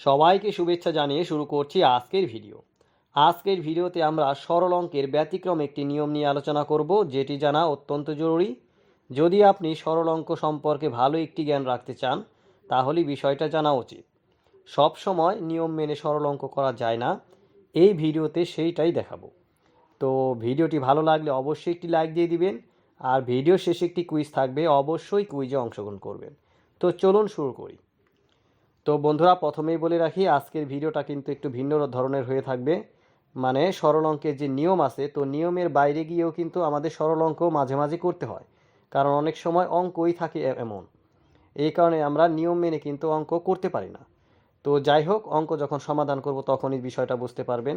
সবাইকে শুভেচ্ছা জানিয়ে শুরু করছি আজকের ভিডিও। আজকের ভিডিওতে আমরা সরল অঙ্কের ব্যতিক্রম একটি নিয়ম নিয়ে আলোচনা করব, যেটি জানা অত্যন্ত জরুরি। যদি আপনি সরল অঙ্ক সম্পর্কে ভালো একটি জ্ঞান রাখতে চান, তাহলে বিষয়টা জানা উচিত। সব সময় নিয়ম মেনে সরল অঙ্ক করা যায় না, এই ভিডিওতে সেইটাই দেখাবো। তো ভিডিওটি ভালো লাগলে অবশ্যই একটি লাইক দিয়ে দিবেন, আর ভিডিও শেষে একটি কুইজ থাকবে, অবশ্যই কুইজে অংশগ্রহণ করবেন। তো চলুন শুরু করি। তো বন্ধুরা, প্রথমেই বলে রাখি, আজকের ভিডিওটা কিন্তু একটু ভিন্ন ধরনের হয়ে থাকবে। মানে সরল অঙ্কের যে নিয়ম আছে, তো নিয়মের বাইরে গিয়েও কিন্তু আমাদের সরল অঙ্ক মাঝে মাঝে করতে হয়। কারণ অনেক সময় অঙ্কই থাকে এমন। এই কারণে আমরা নিয়ম মেনে কিন্তু অঙ্ক করতে পারি না। তো যাই হোক, অঙ্ক যখন সমাধান করব তখনই বিষয়টা বুঝতে পারবেন।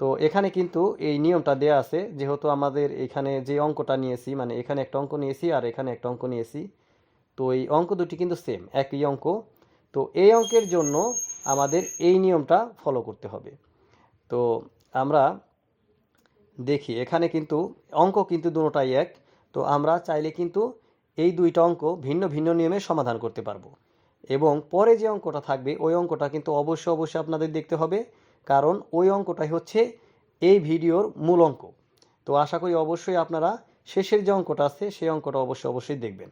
তো এখানে কিন্তু এই নিয়মটা দেয়া আছে, যেহেতু আমাদের এখানে যে অঙ্কটা নিয়েছি মানে এখানে একটা অঙ্ক নিয়েছি আর এখানে একটা অঙ্ক নিয়েছি, তো এই অঙ্ক দুটি কিন্তু সেম একই অঙ্ক। তো এই অঙ্কের জন্য আমাদের এই নিয়মটা ফলো করতে হবে। তো আমরা দেখি, এখানে কিন্তু অঙ্ক কিন্তু দুটোটাই এক। তো আমরা চাইলে কিন্তু এই দুইটা অঙ্ক ভিন্ন ভিন্ন নিয়মে সমাধান করতে পারব। এবং পরে যে অঙ্কটা থাকবে, ওই অঙ্কটা কিন্তু অবশ্যই অবশ্যই আপনাদের দেখতে হবে। কারণ ওই অঙ্কটাই হচ্ছে এই ভিডিওর মূল অঙ্ক। তো আশা করি অবশ্যই আপনারা শেষের যে অঙ্কটা আছে, সেই অঙ্কটা অবশ্যই অবশ্যই দেখবেন।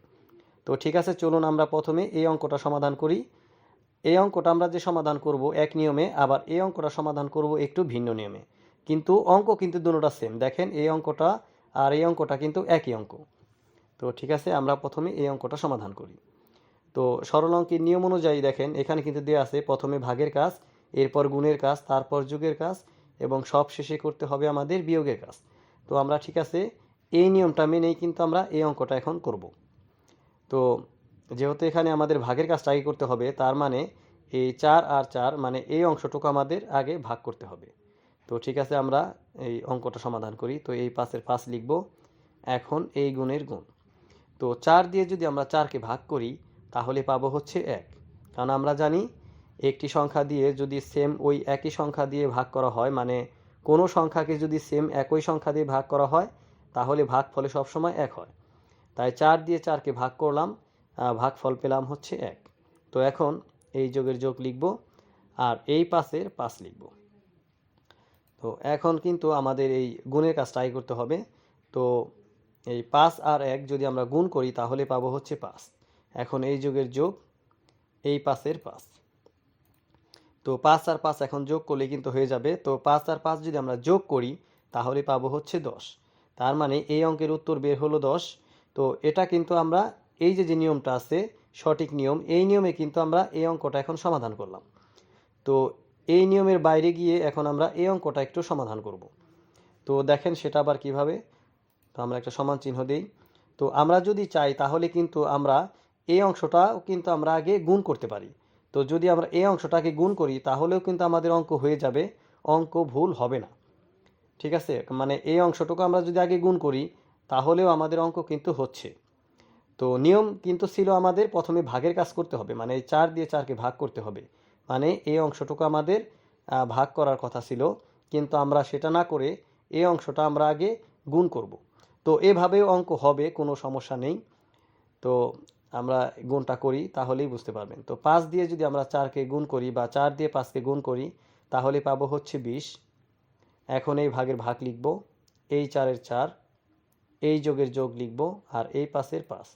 তো ঠিক আছে, চলুন আমরা প্রথমে এই অঙ্কটা সমাধান করি। এই অঙ্কটা আমরা যে সমাধান করব এক নিয়মে, আবার এই অঙ্কটা সমাধান করব একটু ভিন্ন নিয়মে। কিন্তু অঙ্ক কিন্তু দুটোটা সেম দেখেন, এই অঙ্কটা আর এই অঙ্কটা কিন্তু একই অঙ্ক। তো ঠিক আছে, আমরা প্রথমে এই অঙ্কটা সমাধান করি। তো সরল অঙ্কের নিয়ম অনুযায়ী দেখেন, এখানে কিন্তু দেওয়া আছে, প্রথমে ভাগের কাজ, এরপর গুণের কাজ, তারপর যোগের কাজ, এবং সব শেষে করতে হবে আমাদের বিয়োগের কাজ। তো আমরা ঠিক আছে, এই নিয়মটা মেনেই কিন্তু আমরা এই অঙ্কটা এখন করব। তো যেহেতু এখানে আমাদের ভাগের কাজটা আগে করতে হবে, তার মানে এই চার আর চার মানে এই অংশটুকু আমাদের আগে ভাগ করতে হবে। তো ঠিক আছে, আমরা এই অঙ্কটা সমাধান করি। তো এই পাশের পাঁচ লিখব, এখন এই গুণের গুণ। তো চার দিয়ে যদি আমরা চারকে ভাগ করি, তাহলে পাবো হচ্ছে এক। কারণ আমরা জানি একটি সংখ্যা দিয়ে যদি সেম ওই একই সংখ্যা দিয়ে ভাগ করা হয় মানে কোনো সংখ্যাকে যদি সেম একই সংখ্যা দিয়ে ভাগ করা হয়, তাহলে ভাগ ফলে সবসময় এক হয়। তাই চার দিয়ে চারকে ভাগ করলাম ভাগফল পেলাম হচ্ছে এক। তো এখন এই যোগের যোগ লিখব আর এই পাশের পাঁচ লিখব। তো এখন কিন্তু আমাদের এই গুণের কাজটা আগে করতে হবে। তো এই পাঁচ আর এক যদি আমরা গুণ করি তাহলে পাবো হচ্ছে পাঁচ। এখন এই যোগের যোগ, এই পাশের পাঁচ। তো পাঁচ আর পাঁচ এখন যোগ করলে কিন্তু হয়ে যাবে। তো পাঁচ আর পাঁচ যদি আমরা যোগ করি তাহলে পাবো হচ্ছে দশ। তার মানে এই অঙ্কের উত্তর বের হলো দশ। তো এটা কিন্তু আমরা এই যে যে নিয়মটা আছে, সঠিক নিয়ম, এই নিয়মে কিন্তু আমরা এই অঙ্কটা এখন সমাধান করলাম। তো এই নিয়মের বাইরে গিয়ে এখন আমরা এই অঙ্কটা একটু সমাধান করব। তো দেখেন সেটা আবার কীভাবে? তো আমরা একটা সমান চিহ্ন দিই। তো আমরা যদি চাই, তাহলে কিন্তু আমরা এই অংশটাও কিন্তু আমরা আগে গুণ করতে পারি। তো যদি আমরা এই অংশটাকে গুণ করি, তাহলেও কিন্তু আমাদের অঙ্ক হয়ে যাবে, অঙ্ক ভুল হবে না। ঠিক আছে? মানে এই অংশটুকু আমরা যদি আগে গুণ করি, তাহলেও আমাদের অঙ্ক কিন্তু হচ্ছে। তো নিয়ম কিন্তু ছিল আমাদের প্রথমে ভাগের কাজ করতে হবে মানে চার দিয়ে চারকে ভাগ করতে হবে। মানে এই অংশটুকু আমাদের ভাগ করার কথা ছিল, কিন্তু আমরা সেটা না করে এই অংশটা আমরা আগে গুণ করব। তো এভাবেও অঙ্ক হবে, কোনো সমস্যা নেই। তো আমরা গুণটা করি, তাহলেই বুঝতে পারবেন। তো পাঁচ দিয়ে যদি আমরা চারকে গুণ করি বা চার দিয়ে পাঁচকে গুণ করি, তাহলে পাবো হচ্ছে বিশ। এখন এই ভাগের ভাগ লিখব, এই চারের চার, এই যোগের যোগ লিখব, আর এই পাশের পাঁচ।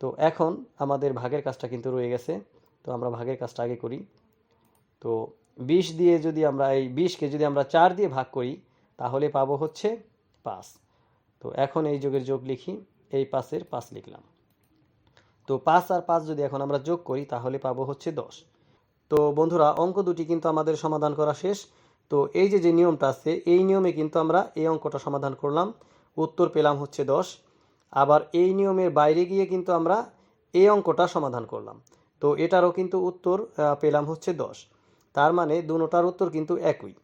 তো এখন আমাদের ভাগের কাজটা কিন্তু রয়ে গেছে। তো আমরা ভাগের কাজটা আগে করি। তো বিশ দিয়ে যদি আমরা এই বিশকে যদি আমরা চার দিয়ে ভাগ করি, তাহলে পাবো হচ্ছে পাঁচ। তো এখন এই যোগের যোগ লিখি, এই পাশের পাঁচ লিখলাম। তো পাঁচ আর পাঁচ যদি এখন আমরা যোগ করি, তাহলে পাবো হচ্ছে দশ। তো বন্ধুরা, অঙ্ক দুটি কিন্তু আমাদের সমাধান করা শেষ। তো এই যে যে নিয়মটা আছে, এই নিয়মে কিন্তু আমরা এই অঙ্কটা সমাধান করলাম। উত্তর পেলাম হচ্ছে দশ। আবার এই নিয়মের বাইরে গিয়ে কিন্তু আমরা এই অঙ্কটা সমাধান করলাম। তো এটারও কিন্তু উত্তর পেলাম হচ্ছে দশ। তার মানে দুটোটার উত্তর কিন্তু একই।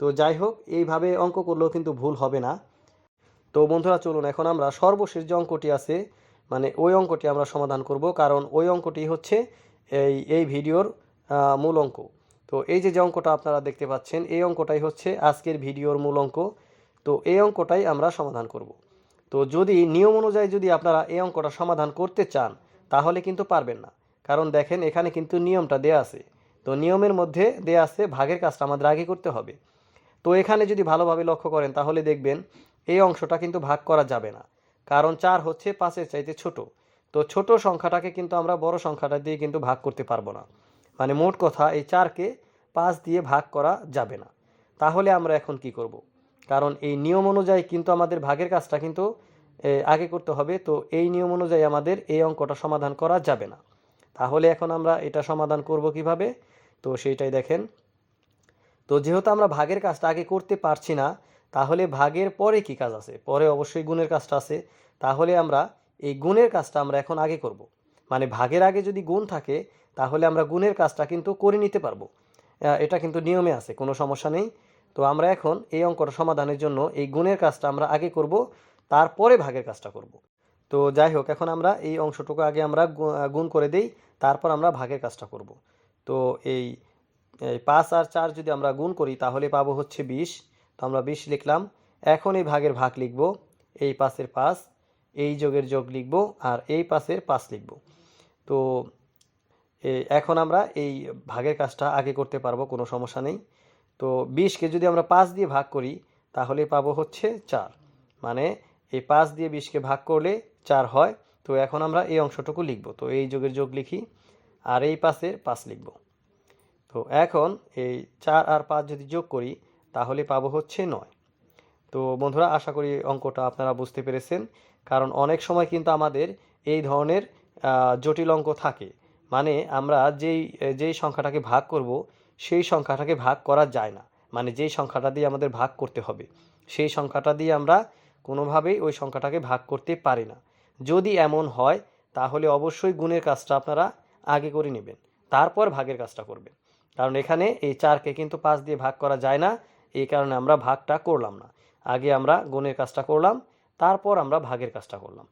তো যাই হোক, এইভাবে অঙ্ক করলেও কিন্তু ভুল হবে না। তো বন্ধুরা, চলুন, এখন আমরা সর্বশেষ যে অঙ্কটি আছে মানে ওই অঙ্কটি আমরা সমাধান করব, কারণ ওই অঙ্কটি হচ্ছে এই এই ভিডিওর মূল অঙ্ক। তো এই যে যে অঙ্কটা আপনারা দেখতে পাচ্ছেন, এই অঙ্কটাই হচ্ছে আজকের ভিডিওর মূল অঙ্ক। তো এই অঙ্কটাই আমরা সমাধান করব। তো যদি নিয়ম অনুযায়ী যদি আপনারা এই অঙ্কটা সমাধান করতে চান, তাহলে কিন্তু পারবেন না। কারণ দেখেন, এখানে কিন্তু নিয়মটা দেয়া আছে। তো নিয়মের মধ্যে দেয়া আছে, ভাগের কাজটা আমাদের আগে করতে হবে। তো এখানে যদি ভালোভাবে লক্ষ্য করেন, তাহলে দেখবেন এই অংশটা কিন্তু ভাগ করা যাবে না। কারণ চার হচ্ছে পাঁচের চাইতে ছোট। তো ছোট সংখ্যাটাকে কিন্তু আমরা বড় সংখ্যাটা দিয়ে কিন্তু ভাগ করতে পারব না। মানে মোট কথা, এই চারকে পাঁচ দিয়ে ভাগ করা যাবে না। তাহলে আমরা এখন কি করব। কারণ এই নিয়ম অনুযায়ী কিন্তু আমাদের ভাগের কাজটা কিন্তু আগে করতে হবে। তো এই নিয়ম অনুযায়ী আমাদের এই অঙ্কটা সমাধান করা যাবে না। তাহলে এখন আমরা এটা সমাধান করব কীভাবে? তো সেইটাই দেখেন। তো যেহেতু আমরা ভাগের কাজটা আগে করতে পারছি না, তাহলে ভাগের পরে কি কাজ আছে? পরে অবশ্যই গুণের কাজটা আছে। তাহলে আমরা এই গুণের কাজটা আমরা এখন আগে করব। মানে ভাগের আগে যদি গুণ থাকে, তাহলে আমরা গুণের কাজটা কিন্তু করে নিতে পারব। এটা কিন্তু নিয়মে আছে, কোনো সমস্যা নেই। তো আমরা এখন এই অঙ্কটা সমাধানের জন্য এই গুণের কাজটা আমরা আগে করব, তারপরে ভাগের কাজটা করব। তো যাই হোক, এখন আমরা এই অংশটুকু আগে আমরা গুণ করে দেই, তারপর আমরা ভাগের কাজটা করব। তো এই পাঁচ আর চার যদি আমরা গুণ করি, তাহলে পাবো হচ্ছে বিশ। তো আমরা বিশ লিখলাম। এখন এই ভাগের ভাগ লিখব, এই পাশের পাঁচ, এই যোগের যোগ লিখব, আর এই পাশের পাঁচ লিখব। তো এখন আমরা এই ভাগের কাজটা আগে করতে পারব, কোনো সমস্যা নেই। তো বিশকে যদি আমরা পাঁচ দিয়ে ভাগ করি, তাহলে পাবো হচ্ছে চার। মানে এই পাঁচ দিয়ে বিশকে ভাগ করলে চার হয়। তো এখন আমরা এই অংশটুকু লিখব। তো এই যোগের যোগ লিখি, আর এই পাশের পাঁচ লিখব। তো এখন এই চার আর পাঁচ যদি যোগ করি, তাহলে পাবো হচ্ছে নয়। তো বন্ধুরা, আশা করি অঙ্কটা আপনারা বুঝতে পেরেছেন। কারণ অনেক সময় কিন্তু আমাদের এই ধরনের জটিল অঙ্ক থাকে। মানে আমরা যেই যেই সংখ্যাটাকে ভাগ করব সেই সংখ্যাটাকে ভাগ করা যায় না। মানে যেই সংখ্যাটা দিয়ে আমাদের ভাগ করতে হবে, সেই সংখ্যাটা দিয়ে আমরা কোনোভাবেই ওই সংখ্যাটাকে ভাগ করতে পারি না। যদি এমন হয়, তাহলে অবশ্যই গুণের কাজটা আপনারা আগে করে নেবেন, তারপর ভাগের কাজটা করবেন। কারণ এখানে এই চারকে কিন্তু পাঁচ দিয়ে ভাগ করা যায় না, এই কারণে আমরা ভাগটা করলাম না। আগে আমরা গুণের কাজটা করলাম, তারপর আমরা ভাগের কাজটা করলাম।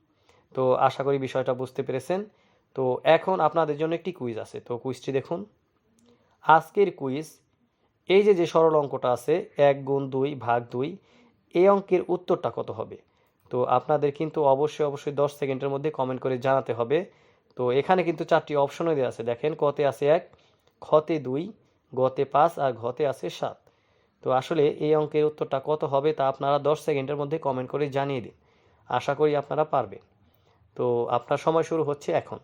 তো আশা করি বিষয়টা বুঝতে পেরেছেন। তো এখন আপনাদের জন্য একটি কুইজ আছে, তো কুইজটি দেখুন। আজকের কুইজ, এই যে যে সরল অঙ্কটা আছে, এক গুণ দুই ভাগ দুই, এই অঙ্কের উত্তরটা কত হবে? তো আপনাদের কিন্তু অবশ্যই অবশ্যই দশ সেকেন্ডের মধ্যে কমেন্ট করে জানাতে হবে। তো এখানে কিন্তু চারটি অপশনও দেওয়া আছে। দেখেন, কতে আছে এক, খতে দুই, গতে পাঁচ আর ঘতে আছে সাত। তো আসলে এই অঙ্কের উত্তরটা কত হবে তা আপনারা দশ সেকেন্ডের মধ্যে কমেন্ট করে জানিয়ে দিন। আশা করি আপনারা পারবেন। তো আপনার সময় শুরু হচ্ছে এখন।